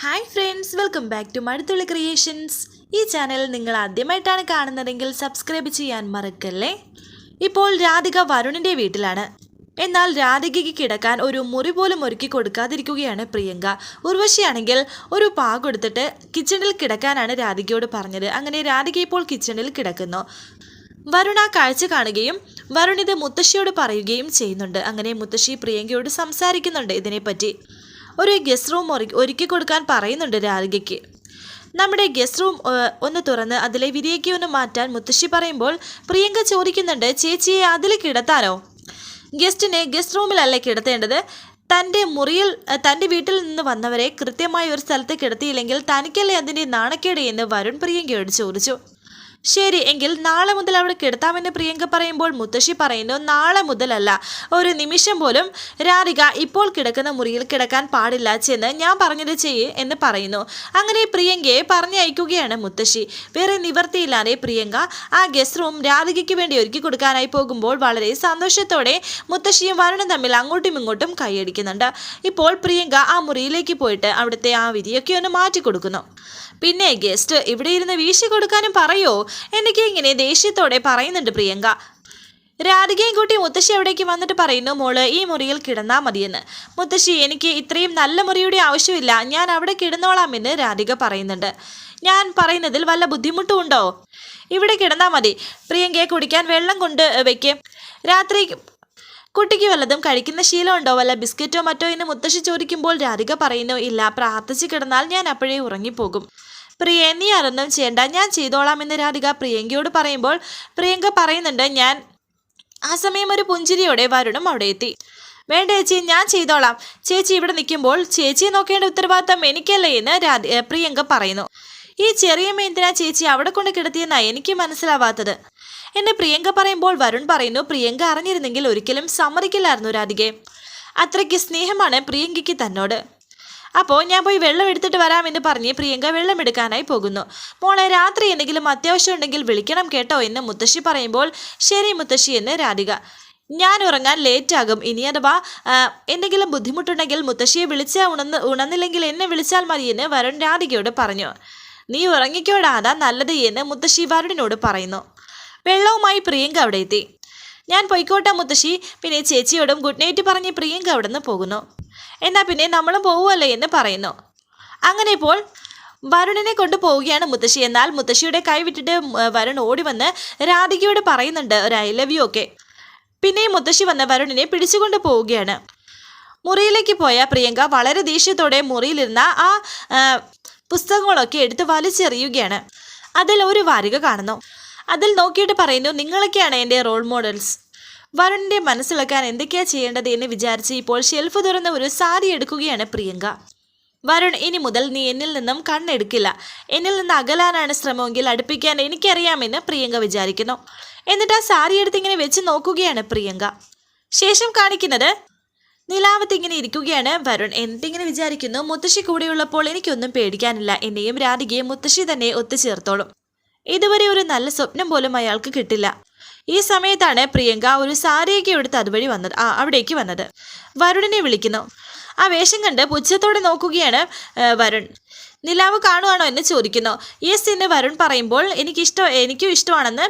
Hi friends welcome back to Maduthulli creations ഈ channel നിങ്ങൾ ആദ്യമായിട്ടാണ് കാണുന്നതെങ്കിൽ സബ്സ്ക്രൈബ് ചെയ്യാൻ മറക്കല്ലേ? ഇപ്പോൾ രാധിക വരുണിന്റെ വീട്ടിലാണ്. എന്നാൽ രാധികയ്ക്ക് കിടക്കാൻ ഒരു മുറി പോലും ഒരുക്കി കൊടുക്കാതിരിക്കുകയാണ് പ്രിയങ്ക. ഉർവശിയാണെങ്കിൽ ഒരു പാ കൊടുത്തിട്ട് കിച്ചണിൽ കിടക്കാനാണ് രാധികയോട് പറഞ്ഞത്. അങ്ങനെ രാധിക ഇപ്പോൾ കിച്ചണിൽ കിടക്കുന്നു. വരുൺ ആ കാഴ്ച കാണുകയും വരുൺ ഇത് മുത്തശ്ശിയോട് പറയുകയും ചെയ്യുന്നുണ്ട്. അങ്ങനെ മുത്തശ്ശി പ്രിയങ്കയോട് സംസാരിക്കുന്നുണ്ട് ഇതിനെപ്പറ്റി. ഒരു ഗസ്റ്റ് റൂം ഒരു ഒരുക്കി കൊടുക്കാൻ പറയുന്നുണ്ട് രാധികയ്ക്ക്. നമ്മുടെ ഗസ്റ്റ് റൂം ഒന്ന് തുറന്ന് അതിലെ വിരിയൊക്കെ ഒന്ന് മാറ്റാൻ മുത്തശ്ശി പറയുമ്പോൾ പ്രിയങ്ക ചോദിക്കുന്നുണ്ട് ചേച്ചിയെ അതിൽ കിടത്താനോ? ഗസ്റ്റിനെ ഗസ്റ്റ് റൂമിലല്ലേ കിടത്തേണ്ടത്? തന്റെ മുറിയിൽ തന്റെ വീട്ടിൽ നിന്ന് വന്നവരെ കൃത്യമായ ഒരു സ്ഥലത്ത് കിടത്തിയില്ലെങ്കിൽ തനിക്കല്ലേ അതിന്റെ നാണക്കേട് എന്ന് വരുൺ പ്രിയങ്കയോട് ചോദിച്ചു. ശരി എങ്കിൽ നാളെ മുതൽ അവിടെ കിടത്താമെന്ന് പ്രിയങ്ക പറയുമ്പോൾ മുത്തശ്ശി പറയുന്നു നാളെ മുതലല്ല ഒരു നിമിഷം പോലും രാധിക ഇപ്പോൾ കിടക്കുന്ന മുറിയിൽ കിടക്കാൻ പാടില്ല ചെന്ന് ഞാൻ പറഞ്ഞത് ചെയ്യ് എന്ന് പറയുന്നു. അങ്ങനെ പ്രിയങ്കയെ പറഞ്ഞയക്കുകയാണ് മുത്തശ്ശി. വേറെ നിവർത്തിയില്ലാതെ പ്രിയങ്ക ആ ഗസ്റ്റ് റൂം രാധികയ്ക്ക് വേണ്ടി ഒരുക്കി കൊടുക്കാനായി പോകുമ്പോൾ വളരെ സന്തോഷത്തോടെ മുത്തശ്ശിയും വരുണും തമ്മിൽ അങ്ങോട്ടും ഇങ്ങോട്ടും കൈയടിക്കുന്നുണ്ട്. ഇപ്പോൾ പ്രിയങ്ക ആ മുറിയിലേക്ക് പോയിട്ട് അവിടുത്തെ ആ വിധിയൊക്കെ ഒന്ന് മാറ്റി കൊടുക്കുന്നു പിന്നെ ഗസ്റ്റ് ഇവിടെ ഇരുന്ന് വീശി കൊടുക്കാനും പറയോ? എനിക്ക് ഇങ്ങനെ ദേഷ്യത്തോടെ പറയുന്നുണ്ട് പ്രിയങ്ക. രാധികയും കൂട്ടി മുത്തശ്ശി അവിടേക്ക് വന്നിട്ട് പറയുന്നു മോൾ ഈ മുറിയിൽ കിടന്നാൽ മതിയെന്ന്. മുത്തശ്ശി എനിക്ക് ഇത്രയും നല്ല മുറിയുടെ ആവശ്യമില്ല. ഞാൻ അവിടെ കിടന്നോളാമെന്ന് രാധിക പറയുന്നുണ്ട്. ഞാൻ പറയുന്നതിൽ വല്ല ബുദ്ധിമുട്ടും ഇവിടെ കിടന്നാൽ മതി. പ്രിയങ്കയെ കുടിക്കാൻ വെള്ളം കൊണ്ട് വെക്ക്. രാത്രി കുട്ടിക്ക് വല്ലതും കഴിക്കുന്ന ശീലമുണ്ടോ? വല്ല ബിസ്ക്കറ്റോ മറ്റോ എന്ന് മുത്തശ്ശി ചോദിക്കുമ്പോൾ രാധിക പറയുന്നു ഇല്ല പ്രാർത്ഥിച്ച് കിടന്നാൽ ഞാൻ അപ്പോഴേ ഉറങ്ങിപ്പോകും. പ്രിയ നീ അതൊന്നും ചെയ്യണ്ട. ഞാൻ ചെയ്തോളാം എന്ന് രാധിക പ്രിയങ്കയോട് പറയുമ്പോൾ പ്രിയങ്ക പറയുന്നുണ്ട് ഞാൻ ആ സമയം ഒരു പുഞ്ചിരിയോടെ വരുണും അവിടെ എത്തി. വേണ്ട ചേച്ചി ഞാൻ ചെയ്തോളാം. ചേച്ചി ഇവിടെ നിൽക്കുമ്പോൾ ചേച്ചിയെ നോക്കേണ്ട ഉത്തരവാദിത്തം എനിക്കല്ലേ എന്ന് രാധി പ്രിയങ്ക പറയുന്നു. ഈ ചെറിയ എന്തിനാ ചേച്ചി അവിടെ കൊണ്ട് കിടത്തിയെന്നാണ് എനിക്ക് മനസ്സിലാവാത്തത്. എന്നെ പ്രിയങ്ക പറയുമ്പോൾ വരുൺ പറയുന്നു പ്രിയങ്ക അറിഞ്ഞിരുന്നെങ്കിൽ ഒരിക്കലും സമ്മതിക്കില്ലായിരുന്നു രാധികെ അത്രയ്ക്ക് സ്നേഹമാണ് പ്രിയങ്കയ്ക്ക് തന്നോട്. അപ്പോൾ ഞാൻ പോയി വെള്ളം എടുത്തിട്ട് വരാമെന്ന് പറഞ്ഞ് പ്രിയങ്ക വെള്ളം എടുക്കാനായി പോകുന്നു. മോളെ രാത്രി എന്തെങ്കിലും അത്യാവശ്യം ഉണ്ടെങ്കിൽ വിളിക്കണം കേട്ടോ എന്ന് മുത്തശ്ശി പറയുമ്പോൾ ശരി മുത്തശ്ശി എന്ന് രാധിക. ഞാൻ ഉറങ്ങാൻ ലേറ്റാകും ഇനി അഥവാ എന്തെങ്കിലും ബുദ്ധിമുട്ടുണ്ടെങ്കിൽ മുത്തശ്ശിയെ വിളിച്ചാൽ ഉണന്ന് ഉണർന്നില്ലെങ്കിൽ എന്നെ വിളിച്ചാൽ മതിയെന്ന് വരുൺ രാധികയോട് പറഞ്ഞു. നീ ഉറങ്ങിക്കോടാ. അതാ നല്ലത് എന്ന് മുത്തശ്ശി വരുണിനോട് പറയുന്നു. വെള്ളവുമായി പ്രിയങ്ക അവിടെ എത്തി. ഞാൻ പൊയ്ക്കോട്ടെ മുത്തശ്ശി. പിന്നെ ചേച്ചിയോടും ഗുഡ് നൈറ്റ് പറഞ്ഞ് പ്രിയങ്ക അവിടെ നിന്ന് പോകുന്നു. എന്നാൽ പിന്നെ നമ്മളും പോവുമല്ലേ എന്ന് പറയുന്നു. അങ്ങനെ ഇപ്പോൾ വരുണിനെ കൊണ്ട് പോവുകയാണ് മുത്തശ്ശി. എന്നാൽ മുത്തശ്ശിയുടെ കൈ വിട്ടിട്ട് വരുൺ ഓടി വന്ന് രാധികയോട് പറയുന്നുണ്ട് ഒരു ഐ ലവ് യു ഒക്കെ. പിന്നെയും മുത്തശ്ശി വന്ന് വരുണിനെ പിടിച്ചുകൊണ്ട് പോവുകയാണ്. മുറിയിലേക്ക് പോയ പ്രിയങ്ക വളരെ ദേഷ്യത്തോടെ മുറിയിലിരുന്ന ആ, പുസ്തകങ്ങളൊക്കെ എടുത്ത് വലിച്ചെറിയുകയാണ്. അതിൽ ഒരു വാരിക കാണുന്നു. അതിൽ നോക്കിയിട്ട് പറയുന്നു നിങ്ങളൊക്കെയാണ് എന്റെ റോൾ മോഡൽസ് വരുണിന്റെ മനസ്സിലാക്കാൻ എന്തൊക്കെയാണ് ചെയ്യേണ്ടത് എന്ന് വിചാരിച്ച് ഇപ്പോൾ ഷെൽഫ് തുറന്ന ഒരു സാരി എടുക്കുകയാണ് പ്രിയങ്ക. വരുൺ ഇനി മുതൽ നീ എന്നിൽ നിന്നും കണ്ണെടുക്കില്ല എന്നിൽ നിന്ന് അകലാനാണ് ശ്രമമെങ്കിൽ അടുപ്പിക്കാൻ എനിക്കറിയാമെന്ന് പ്രിയങ്ക വിചാരിക്കുന്നു. എന്നിട്ട് ആ സാരി എടുത്ത് ഇങ്ങനെ വെച്ച് നോക്കുകയാണ് പ്രിയങ്ക. ശേഷം കാണിക്കുന്നത് നിലാവത്ത് ഇങ്ങനെ ഇരിക്കുകയാണ് വരുൺ. എന്തിങ്ങനെ വിചാരിക്കുന്നു? മുത്തശ്ശി കൂടെയുള്ളപ്പോൾ എനിക്കൊന്നും പേടിക്കാനില്ല. എന്നെയും രാധികയും മുത്തശ്ശി തന്നെ ഒത്തുചേർത്തോളും. ഇതുവരെ ഒരു നല്ല സ്വപ്നം പോലും അയാൾക്ക് കിട്ടില്ല. ഈ സമയത്താണ് പ്രിയങ്ക ഒരു സാരിയൊക്കെ എടുത്ത് അതുവഴി വന്നത് ആ അവിടേക്ക് വന്നത്. വരുണിനെ വിളിക്കുന്നു. ആ വേഷം കണ്ട് പുച്ഛത്തോടെ നോക്കുകയാണ് വരുൺ. നിലാവ് കാണുവാണോ എന്ന് ചോദിക്കുന്നു. യെസ് എന്ന് വരുൺ പറയുമ്പോൾ എനിക്കിഷ്ടം എനിക്കും ഇഷ്ടമാണെന്ന്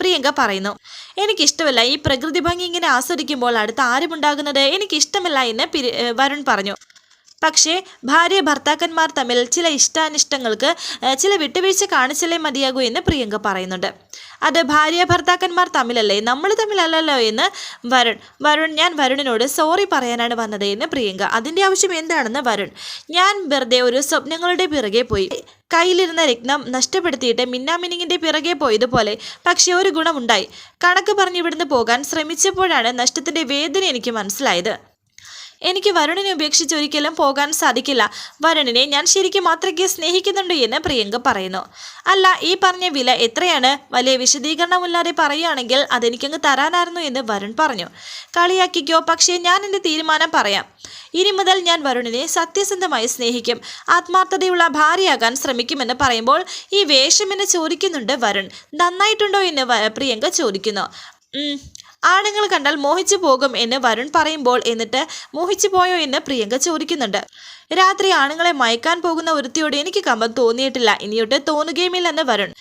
പ്രിയങ്ക പറയുന്നു. എനിക്കിഷ്ടമല്ല ഈ പ്രകൃതി ഭംഗി ഇങ്ങനെ ആസ്വദിക്കുമ്പോൾ അടുത്ത് ആരുമുണ്ടാകുന്നത്? എനിക്കിഷ്ടമല്ല എന്ന് പിരി- വരുൺ പറഞ്ഞു. പക്ഷേ ഭാര്യ ഭർത്താക്കന്മാർ തമ്മിൽ ചില ഇഷ്ടാനിഷ്ടങ്ങൾക്ക് ചില വിട്ടുവീഴ്ച കാണിച്ചല്ലേ മതിയാകൂ എന്ന് പ്രിയങ്ക പറയുന്നുണ്ട്. അത് ഭാര്യ ഭർത്താക്കന്മാർ തമ്മിലല്ലേ നമ്മൾ തമ്മിലല്ലല്ലോ എന്ന് വരുൺ വരുൺ ഞാൻ വരുണിനോട് സോറി പറയാനാണ് വന്നത് എന്ന് പ്രിയങ്ക. അതിന്റെ ആവശ്യം എന്താണെന്ന് വരുൺ ഞാൻ വെറുതെ ഒരു സ്വപ്നങ്ങളുടെ പിറകെ പോയി. കയ്യിലിരുന്ന രത്നം നഷ്ടപ്പെടുത്തിയിട്ട് മിന്നാമിനിങ്ങിന്റെ പിറകെ പോയതുപോലെ പക്ഷേ ഒരു ഗുണമുണ്ടായി. കണക്ക് പറഞ്ഞ് ഇവിടുന്ന് പോകാൻ ശ്രമിച്ചപ്പോഴാണ് നഷ്ടത്തിന്റെ വേദന എനിക്ക് മനസ്സിലായത്. എനിക്ക് വരുണിനെ ഉപേക്ഷിച്ച് ഒരിക്കലും പോകാൻ സാധിക്കില്ല. വരുണിനെ ഞാൻ ശരിക്കും അത്രയ്ക്ക് സ്നേഹിക്കുന്നുണ്ട് എന്ന് പ്രിയങ്ക പറയുന്നു. അല്ല ഈ പറഞ്ഞ വില എത്രയാണ്? വലിയ വിശദീകരണമില്ലാതെ പറയുകയാണെങ്കിൽ അതെനിക്കങ്ങ് തരാനായിരുന്നു എന്ന് വരുൺ പറഞ്ഞു. കളിയാക്കിക്കോ പക്ഷേ ഞാൻ എന്റെ തീരുമാനം പറയാം. ഇനി മുതൽ ഞാൻ വരുണിനെ സത്യസന്ധമായി സ്നേഹിക്കും. ആത്മാർത്ഥതയുള്ള ഭാര്യയാകാൻ ശ്രമിക്കുമെന്ന് പറയുമ്പോൾ ഈ വേഷം എന്നെ ചോദിക്കുന്നുണ്ട് വരുൺ. നന്നായിട്ടുണ്ടോ എന്ന് പ്രിയങ്ക ചോദിക്കുന്നു. "ഉം, ആണുങ്ങൾ കണ്ടാൽ മോഹിച്ചു പോകും എന്ന് വരുൺ പറയുമ്പോൾ എന്നിട്ട് മോഹിച്ചു പോയോ എന്ന് പ്രിയങ്ക ചോദിക്കുന്നുണ്ട്. രാത്രി ആണുങ്ങളെ മയക്കാൻ പോകുന്ന ഒരുത്തിയോട് എനിക്ക് കമ്പം തോന്നിയിട്ടില്ല. ഇനിയൊട്ട് തോന്നുകയുമില്ലെന്ന് വരുൺ.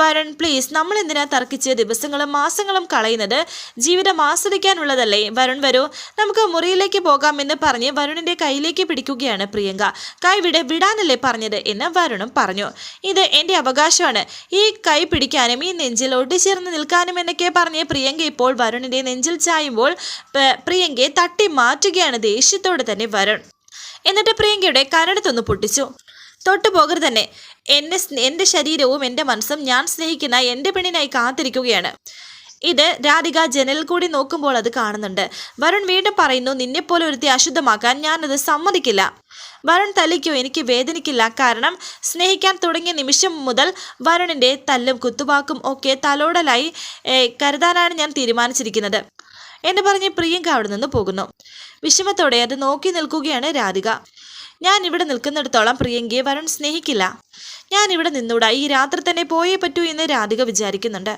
വരുൺ പ്ലീസ് നമ്മൾ എന്തിനാ തർക്കിച്ച് ദിവസങ്ങളും മാസങ്ങളും കളയുന്നത്? ജീവിതം ആസ്വദിക്കാനുള്ളതല്ലേ? വരുൺ വരൂ നമുക്ക് മുറിയിലേക്ക് പോകാമെന്ന് പറഞ്ഞ് വരുണിന്റെ കയ്യിലേക്ക് പിടിക്കുകയാണ് പ്രിയങ്ക. കൈ വിട വിടാനല്ലേ പറഞ്ഞത് എന്ന് വരുണും പറഞ്ഞു. ഇത് എന്റെ അവകാശമാണ്. ഈ കൈ പിടിക്കാനും ഈ നെഞ്ചിൽ ഒട്ടിച്ചേർന്ന് നിൽക്കാനും എന്നൊക്കെ പറഞ്ഞ് പ്രിയങ്ക ഇപ്പോൾ വരുണിന്റെ നെഞ്ചിൽ ചായുമ്പോൾ പ്രിയങ്കയെ തട്ടി മാറ്റുകയാണ് ദേഷ്യത്തോടെ തന്നെ വരുൺ. എന്നിട്ട് പ്രിയങ്കയുടെ കരടത്തൊന്ന് പൊട്ടിച്ചു. തൊട്ടു പോകരുത് തന്നെ സ്നേ- എന്റെ ശരീരവും എന്റെ മനസ്സും ഞാൻ സ്നേഹിക്കുന്ന എന്റെ പെണ്ണിനായി കാത്തിരിക്കുകയാണ്. ഇത് രാധിക ജനലിൽ കൂടി നോക്കുമ്പോൾ അത് കാണുന്നുണ്ട്. വരുൺ വീണ്ടും പറയുന്നു നിന്നെപ്പോലെ ഒരുത്തി അശുദ്ധമാക്കാൻ ഞാനത് സമ്മതിക്കില്ല. വരുൺ തല്ലിക്കോ എനിക്ക് വേദനിക്കില്ല. കാരണം സ്നേഹിക്കാൻ തുടങ്ങിയ നിമിഷം മുതൽ വരുണിന്റെ തല്ലും കുത്തുവാക്കും ഒക്കെ തലോടലായി കരുതാനാണ് ഞാൻ തീരുമാനിച്ചിരിക്കുന്നത്. എന്ന് പറഞ്ഞ് പ്രിയങ്ക അവിടെ നിന്ന് പോകുന്നു. വിഷമത്തോടെ അത് നോക്കി നിൽക്കുകയാണ് രാധിക. ഞാൻ ഇവിടെ നിൽക്കുന്നിടത്തോളം പ്രിയങ്കയെ വരുൺ സ്നേഹിക്കില്ല. ഞാൻ ഇവിടെ നിന്നൂടാ. ഈ രാത്രി തന്നെ പോയേ പറ്റൂ എന്ന് രാധിക വിചാരിക്കുന്നുണ്ട്.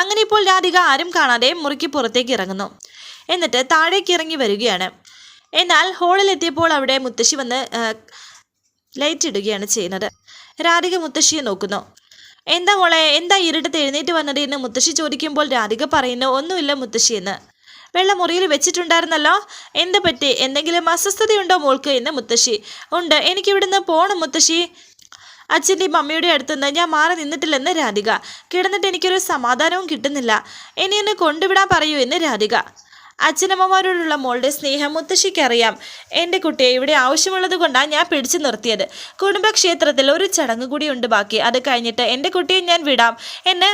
അങ്ങനെ ഇപ്പോൾ രാധിക ആരും കാണാതെ മുറിക്ക് പുറത്തേക്ക് ഇറങ്ങുന്നു. എന്നിട്ട് താഴേക്ക് ഇറങ്ങി വരികയാണ്. എന്നാൽ ഹോളിലെത്തിയപ്പോൾ അവിടെ മുത്തശ്ശി വന്ന് ലൈറ്റ് ഇടുകയാണ് ചെയ്യുന്നത്. രാധിക മുത്തശ്ശിയെ നോക്കുന്നു. എന്താ മോളെ? എന്താ ഇരുട്ടത്ത് എഴുന്നേറ്റ് വന്നത്? എന്ന് മുത്തശ്ശി ചോദിക്കുമ്പോൾ രാധിക പറയുന്നു ഒന്നുമില്ല മുത്തശ്ശി എന്ന്. വെള്ളം മുറിയിൽ വെച്ചിട്ടുണ്ടായിരുന്നല്ലോ? എന്ത് പറ്റി? എന്തെങ്കിലും അസ്വസ്ഥതയുണ്ടോ മോൾക്ക്? എന്ന് മുത്തശ്ശി. ഉണ്ട്. എനിക്കിവിടുന്ന് പോണം മുത്തശ്ശി. അച്ഛന്റെയും അമ്മയുടെ അടുത്തുനിന്ന് ഞാൻ മാറി നിന്നിട്ടില്ലെന്ന് രാധിക. കിടന്നിട്ട് എനിക്കൊരു സമാധാനവും കിട്ടുന്നില്ല. ഇനി എന്നെ കൊണ്ടുവിടാൻ പറയൂ എന്ന് രാധിക. അച്ഛനമ്മമാരോടുള്ള മോളുടെ സ്നേഹം മുത്തശ്ശിക്കറിയാം. എന്റെ കുട്ടിയെ ഇവിടെ ആവശ്യമുള്ളത് കൊണ്ടാണ് ഞാൻ പിടിച്ചു നിർത്തിയത്. കുടുംബക്ഷേത്രത്തിൽ ഒരു ചടങ്ങ് കൂടി ഉണ്ട് ബാക്കി. അത് കഴിഞ്ഞിട്ട് എന്റെ കുട്ടിയെ ഞാൻ വിടാം. എന്ന്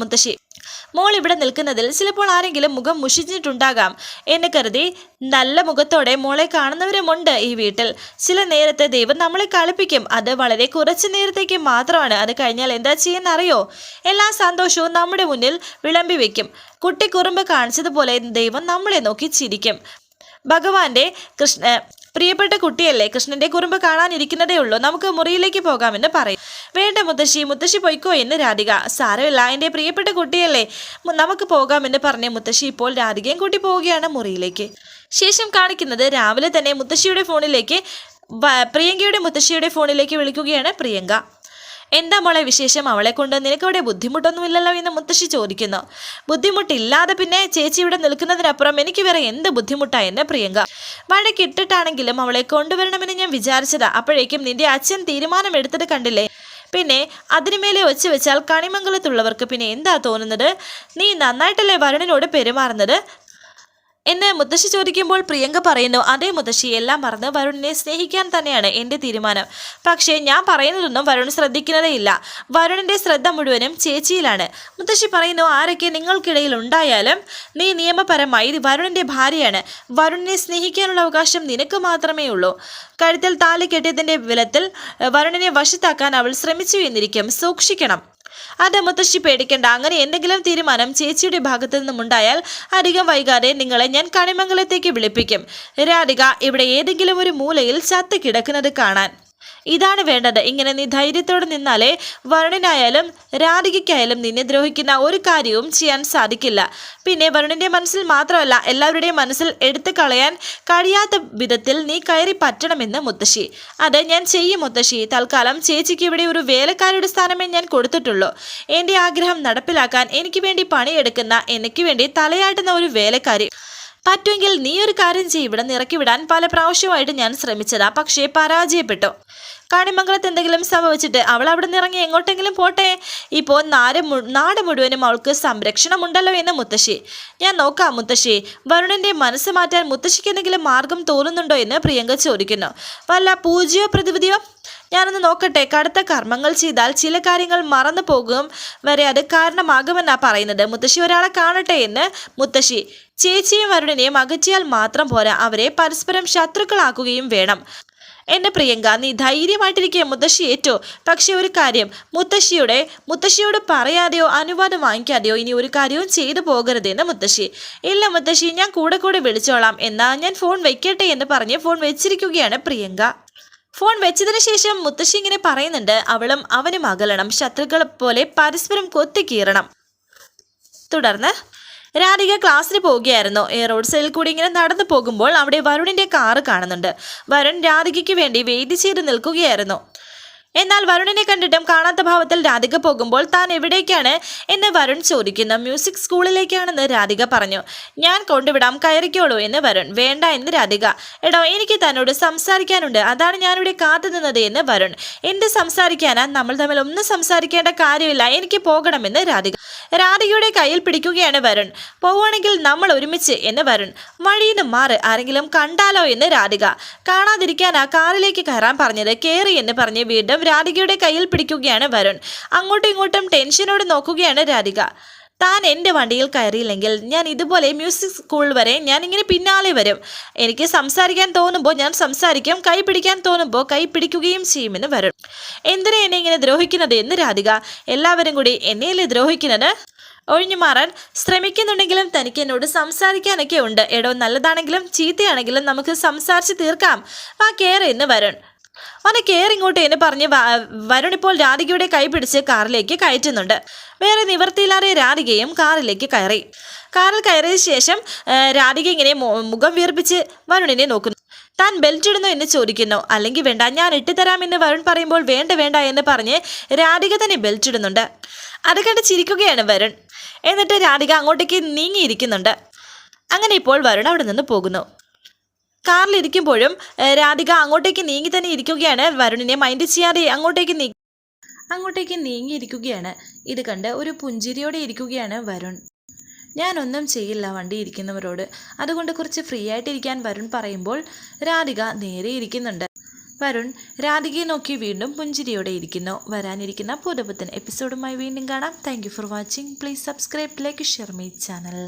മുത്തശ്ശി. മോൾ ഇവിടെ നിൽക്കുന്നതിൽ ചിലപ്പോൾ ആരെങ്കിലും മുഖം മുഷിഞ്ഞിട്ടുണ്ടാകാം. എന്ന് കരുതി നല്ല മുഖത്തോടെ മോളെ കാണുന്നവരുമുണ്ട് ഈ വീട്ടിൽ. ചില നേരത്തെ ദൈവം നമ്മളെ കളിപ്പിക്കും. അത് വളരെ കുറച്ച് നേരത്തേക്ക് മാത്രമാണ്. അത് കഴിഞ്ഞാൽ എന്താ ചെയ്യുന്നറിയോ? എല്ലാ സന്തോഷവും നമ്മുടെ മുന്നിൽ വിളമ്പി വെക്കും. കുട്ടിക്കുറുമ്പ് കാണിച്ചതുപോലെ ദൈവം നമ്മളെ നോക്കി ചിരിക്കും. ഭഗവാന്റെ കൃഷ്ണ പ്രിയപ്പെട്ട കുട്ടിയല്ലേ കൃഷ്ണന്റെ കുറുമ്പ് കാണാനിരിക്കുന്നതേ ഉള്ളൂ. നമുക്ക് മുറിയിലേക്ക് പോകാമെന്ന് പറയും. വേണ്ട മുത്തശ്ശി മുത്തശ്ശി പൊയ്ക്കോ എന്ന് രാധിക. സാരമില്ല എന്റെ പ്രിയപ്പെട്ട കുട്ടിയല്ലേ നമുക്ക് പോകാമെന്ന് പറഞ്ഞ മുത്തശ്ശി ഇപ്പോൾ രാധികയും കൂട്ടി പോവുകയാണ് മുറിയിലേക്ക്. ശേഷം കാണിക്കുന്നത് രാവിലെ തന്നെ മുത്തശ്ശിയുടെ ഫോണിലേക്ക് പ്രിയങ്കയുടെ മുത്തശ്ശിയുടെ ഫോണിലേക്ക് വിളിക്കുകയാണ് പ്രിയങ്ക. എന്താ മോളെ വിശേഷം? അവളെ കൊണ്ട് നിനക്കവിടെ ബുദ്ധിമുട്ടൊന്നുമില്ലല്ലോ എന്ന് മുത്തശ്ശി ചോദിക്കുന്നു. ബുദ്ധിമുട്ടില്ലാതെ പിന്നെ ചേച്ചി ഇവിടെ നിൽക്കുന്നതിനപ്പുറം എനിക്ക് വേറെ എന്ത് ബുദ്ധിമുട്ടാ എന്ന് പ്രിയങ്ക? വഴക്കിട്ടിട്ടാണെങ്കിലും അവളെ കൊണ്ടുവരണമെന്ന് ഞാൻ വിചാരിച്ചതാ. അപ്പോഴേക്കും നിന്റെ അച്ഛൻ തീരുമാനം എടുത്തത് കണ്ടില്ലേ? പിന്നെ അതിനുമേലെ വെച്ച് വെച്ചാൽ കണിമംഗലത്തുള്ളവർക്ക് പിന്നെ എന്താ തോന്നുന്നത്? നീ നന്നായിട്ടല്ലേ വരുണനോട് പെരുമാറുന്നത്? എന്ന് മുത്തശ്ശി ചോദിക്കുമ്പോൾ പ്രിയങ്ക പറയുന്നു അതേ മുത്തശ്ശി എല്ലാം മറന്ന് വരുണിനെ സ്നേഹിക്കാൻ തന്നെയാണ് എന്റെ തീരുമാനം. പക്ഷേ ഞാൻ പറയുന്നതൊന്നും വരുൺ ശ്രദ്ധിക്കുന്നതേയില്ല വരുണിന്റെ ശ്രദ്ധ മുഴുവനും ചേച്ചിയിലാണ്. മുത്തശ്ശി പറയുന്നു ആരൊക്കെ നിങ്ങൾക്കിടയിൽ ഉണ്ടായാലും നീ നിയമപരമായി വരുണിന്റെ ഭാര്യയാണ്. വരുണിനെ സ്നേഹിക്കാനുള്ള അവകാശം നിനക്ക് മാത്രമേ ഉള്ളൂ. കഴുത്തിൽ താലി കെട്ടിയതിന്റെ ബലത്തിൽ ഏഹ്, വരുണിനെ വശത്താക്കാൻ അവൾ ശ്രമിച്ചു എന്നിരിക്കും. സൂക്ഷിക്കണം. അത് മുത്തശ്ശി പേടിക്കണ്ട. അങ്ങനെ എന്തെങ്കിലും തീരുമാനം ചേച്ചിയുടെ ഭാഗത്തു നിന്നുമുണ്ടായാൽ അധികം വൈകാതെ നിങ്ങളെ ഞാൻ കണിമംഗലത്തേക്ക് വിളിപ്പിക്കും. രാധിക ഇവിടെ ഏതെങ്കിലും ഒരു മൂലയിൽ ചത്ത് കിടക്കുന്നത് കാണാൻ. ഇതാണ് വേണ്ടത്. ഇങ്ങനെ നീ ധൈര്യത്തോടെ നിന്നാലേ വരുണിനായാലും രാധികയ്ക്കായാലും നിന്നെ ദ്രോഹിക്കുന്ന ഒരു കാര്യവും ചെയ്യാൻ സാധിക്കില്ല. പിന്നെ വരുണിന്റെ മനസ്സിൽ മാത്രമല്ല എല്ലാവരുടെയും മനസ്സിൽ എടുത്തു കളയാൻ കഴിയാത്ത വിധത്തിൽ നീ കയറി പറ്റണമെന്ന് മുത്തശ്ശി. അത് ഞാൻ ചെയ്യും മുത്തശ്ശി. തൽക്കാലം ചേച്ചിക്ക് ഇവിടെ ഒരു വേലക്കാരുടെ സ്ഥാനമേ ഞാൻ കൊടുത്തിട്ടുള്ളൂ. എന്റെ ആഗ്രഹം നടപ്പിലാക്കാൻ എനിക്ക് വേണ്ടി പണിയെടുക്കുന്ന എനിക്ക് വേണ്ടി തലയാട്ടുന്ന ഒരു വേലക്കാരി പറ്റുമെങ്കിൽ നീ ഒരു കാര്യം ചെയ്യും. ഇവിടെ നിറക്കി വിടാൻ പല പ്രാവശ്യമായിട്ട് ഞാൻ ശ്രമിച്ചതാ. പക്ഷേ പരാജയപ്പെട്ടു. കാണിമംഗലത്ത് എന്തെങ്കിലും സംഭവിച്ചിട്ട് അവൾ അവിടെ നിന്ന് ഇറങ്ങി എങ്ങോട്ടെങ്കിലും പോട്ടെ? ഇപ്പോൾ നാട് നാട് മുഴുവനും അവൾക്ക് സംരക്ഷണമുണ്ടല്ലോ എന്ന് മുത്തശ്ശി. ഞാൻ നോക്കാം മുത്തശ്ശി. വരുണന്റെ മനസ്സ് മാറ്റാൻ മുത്തശ്ശിക്ക് എന്തെങ്കിലും മാർഗം തോന്നുന്നുണ്ടോ എന്ന് പ്രിയങ്ക ചോദിക്കുന്നു. വല്ല പൂജയോ പ്രതിവിധിയോ ഞാനൊന്ന് നോക്കട്ടെ. കടുത്ത കർമ്മങ്ങൾ ചെയ്താൽ ചില കാര്യങ്ങൾ മറന്നു പോകും വരെ അത് കാരണമാകുമെന്നാ പറയുന്നത്. മുത്തശ്ശി ഒരാളെ കാണട്ടെ എന്ന് മുത്തശ്ശി. ചേച്ചിയും വരുണിനെയും അകറ്റിയാൽ മാത്രം പോരാ. അവരെ പരസ്പരം ശത്രുക്കളാക്കുകയും വേണം. എന്നെ പ്രിയങ്ക നീ ധൈര്യമായിട്ടിരിക്കുക മുത്തശ്ശി ഏറ്റോ. പക്ഷെ ഒരു കാര്യം മുത്തശ്ശിയുടെ മുത്തശ്ശിയോട് പറയാതെയോ അനുവാദം വാങ്ങിക്കാതെയോ ഇനി ഒരു കാര്യവും ചെയ്തു പോകരുതെന്ന് മുത്തശ്ശി. ഇല്ല മുത്തശ്ശി ഞാൻ കൂടെ കൂടെ വിളിച്ചോളാം. എന്നാ ഞാൻ ഫോൺ വെക്കട്ടെ എന്ന് പറഞ്ഞ് ഫോൺ വെച്ചിരിക്കുകയാണ് പ്രിയങ്ക. ഫോൺ വെച്ചതിന് ശേഷം മുത്തശ്ശി ഇങ്ങനെ പറയുന്നുണ്ട് അവളും അവനും അകലണം ശത്രുക്കളെ പോലെ പരസ്പരം കൊത്തിക്കീറണം. തുടർന്ന് രാധിക ക്ലാസ്സിന് പോവുകയായിരുന്നു. ഈ റോഡ് സൈഡിൽ കൂടി ഇങ്ങനെ നടന്നു പോകുമ്പോൾ അവിടെ വരുണിന്റെ കാറ് കാണുന്നുണ്ട്. വരുൺ രാധികയ്ക്ക് വേണ്ടി വെയിറ്റ് ചെയ്ത് നിൽക്കുകയായിരുന്നു. എന്നാൽ വരുണിനെ കണ്ടിട്ടും കാണാത്ത ഭാവത്തിൽ രാധിക പോകുമ്പോൾ താൻ എവിടേക്കാണ് എന്ന് വരുൺ ചോദിക്കുന്നു. മ്യൂസിക് സ്കൂളിലേക്കാണെന്ന് രാധിക പറഞ്ഞു. ഞാൻ കൊണ്ടുവിടാം കയറിക്കോളൂ എന്ന് വരുൺ. വേണ്ട എന്ന് രാധിക. എടോ എനിക്ക് തന്നോട് സംസാരിക്കാനുണ്ട്. അതാണ് ഞാനിവിടെ കാത്തു നിന്നത് എന്ന് വരുൺ. എന്ത് സംസാരിക്കാനാ? നമ്മൾ തമ്മിൽ ഒന്നും സംസാരിക്കേണ്ട കാര്യമില്ല. എനിക്ക് പോകണമെന്ന് രാധിക. രാധികയുടെ കയ്യിൽ പിടിക്കുകയാണ് വരുൺ. പോവുകയാണെങ്കിൽ നമ്മൾ ഒരുമിച്ച് എന്ന് വരുൺ. വഴിയിൽ നിന്ന് മാറ്. ആരെങ്കിലും കണ്ടാലോ എന്ന് രാധിക. കാണാതിരിക്കാനാ കാറിലേക്ക് കയറാൻ പറഞ്ഞത്. കയറി എന്ന് പറഞ്ഞ് വീണ്ടും രാധികയുടെ കയ്യിൽ പിടിക്കുകയാണ് വരുൺ. അങ്ങോട്ടും ഇങ്ങോട്ടും ടെൻഷനോട് നോക്കുകയാണ് രാധിക. താൻ എന്റെ വണ്ടിയിൽ കയറിയില്ലെങ്കിൽ ഞാൻ ഇതുപോലെ മ്യൂസിക് സ്കൂൾ വരെ ഞാൻ ഇങ്ങനെ പിന്നാലെ വരും. എനിക്ക് സംസാരിക്കാൻ തോന്നുമ്പോൾ ഞാൻ സംസാരിക്കും കൈ പിടിക്കാൻ തോന്നുമ്പോൾ കൈ പിടിക്കുകയും ചെയ്യുമെന്ന് വരും എന്തിനാ എന്നെ ഇങ്ങനെ ദ്രോഹിക്കുന്നത് എന്ന് രാധിക. എല്ലാവരും കൂടി എന്നെയല്ലേ ദ്രോഹിക്കുന്നത്? ഒഴിഞ്ഞു മാറാൻ ശ്രമിക്കുന്നുണ്ടെങ്കിലും തനിക്ക് എന്നോട് സംസാരിക്കാനൊക്കെ ഉണ്ട്. എടോ നല്ലതാണെങ്കിലും ചീത്തയാണെങ്കിലും നമുക്ക് സംസാരിച്ച് തീർക്കാം. ആ കെയർ എന്ന് വരുൺ. അവനെ കയറി ഇങ്ങോട്ട് എന്ന് പറഞ്ഞ് വരുൺ ഇപ്പോൾ രാധികയുടെ കൈ പിടിച്ച് കാറിലേക്ക് കയറ്റുന്നുണ്ട്. വേറെ നിവർത്തിയില്ലാതെ രാധികയും കാറിലേക്ക് കയറി. കാറിൽ കയറിയ ശേഷം രാധിക ഇങ്ങനെ മുഖം വീർപ്പിച്ച് വരുണിനെ നോക്കുന്നു. താൻ ബെൽറ്റ് ഇടുന്നു എന്ന് ചോദിക്കുന്നു. അല്ലെങ്കിൽ വേണ്ട ഞാൻ ഇട്ടുതരാമെന്ന് വരുൺ പറയുമ്പോൾ വേണ്ട വേണ്ട എന്ന് പറഞ്ഞ് രാധിക തന്നെ ബെൽറ്റ് ഇടുന്നുണ്ട്. അത് കണ്ട് ചിരിക്കുകയാണ് വരുൺ. എന്നിട്ട് രാധിക അങ്ങോട്ടേക്ക് നീങ്ങിയിരിക്കുന്നുണ്ട്. അങ്ങനെ ഇപ്പോൾ വരുൺ അവിടെ നിന്ന് പോകുന്നു. കാറിലിരിക്കുമ്പോഴും രാധിക അങ്ങോട്ടേക്ക് നീങ്ങി തന്നെ ഇരിക്കുകയാണ് വരുണിനെ. മൈൻഡ് ചെയ്യാതെ അങ്ങോട്ടേക്ക് നീ അങ്ങോട്ടേക്ക് നീങ്ങിയിരിക്കുകയാണ് ഇത് കണ്ട് ഒരു പുഞ്ചിരിയോടെ ഇരിക്കുകയാണ് വരുൺ. ഞാനൊന്നും ചെയ്യില്ല വണ്ടി ഇരിക്കുന്നവരോട്. അതുകൊണ്ട് കുറച്ച് ഫ്രീ ആയിട്ടിരിക്കാൻ വരുൺ പറയുമ്പോൾ രാധിക നേരെ ഇരിക്കുന്നുണ്ട്. വരുൺ രാധികയെ നോക്കി വീണ്ടും പുഞ്ചിരിയോടെ ഇരിക്കുന്നു. വരാനിരിക്കുന്ന പുതുപുത്തൻ എപ്പിസോഡുമായി വീണ്ടും കാണാം. Thank for watching please subscribe like share my channel